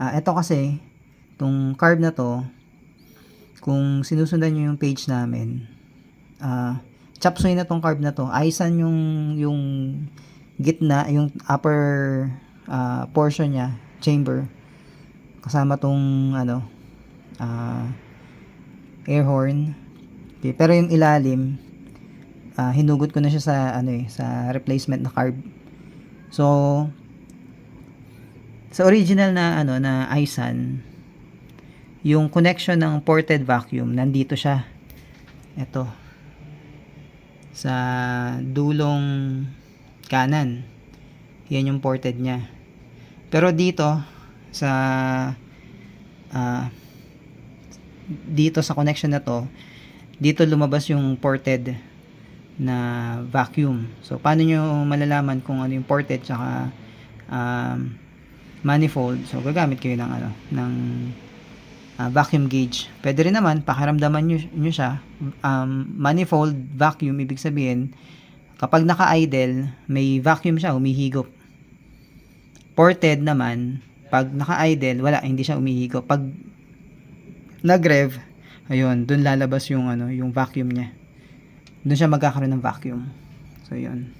Ah, ito kasi, itong carb na to, kung sinusundan nyo yung page namin, ah, chop suey na tong carb na to, aisan yung, yung gitna, yung upper ah, portion niya, chamber, kasama tong, ano, ah, air horn. Okay, pero yung ilalim, ah, hinugot ko na siya sa, ano eh, sa replacement na carb. So, sa original na ano na Aisan, yung connection ng ported vacuum nandito siya. Ito. Sa dulong kanan. Yan yung ported niya. Pero dito sa ah, dito sa connection na to, dito lumabas yung ported na vacuum. So paano nyo malalaman kung ano yung ported tsaka um, manifold. So, gagamit kayo ng ano, ng ah, vacuum gauge. Pwede rin naman, pakiramdaman nyo, nyo siya. Um, manifold vacuum, ibig sabihin, kapag naka-idle, may vacuum siya, humihigop. Ported naman, pag naka-idle, wala, hindi siya humihigop. Pag nag-rev, ayun, dun lalabas yung ano, yung vacuum niya. Dun siya magkakaroon ng vacuum. So, yun.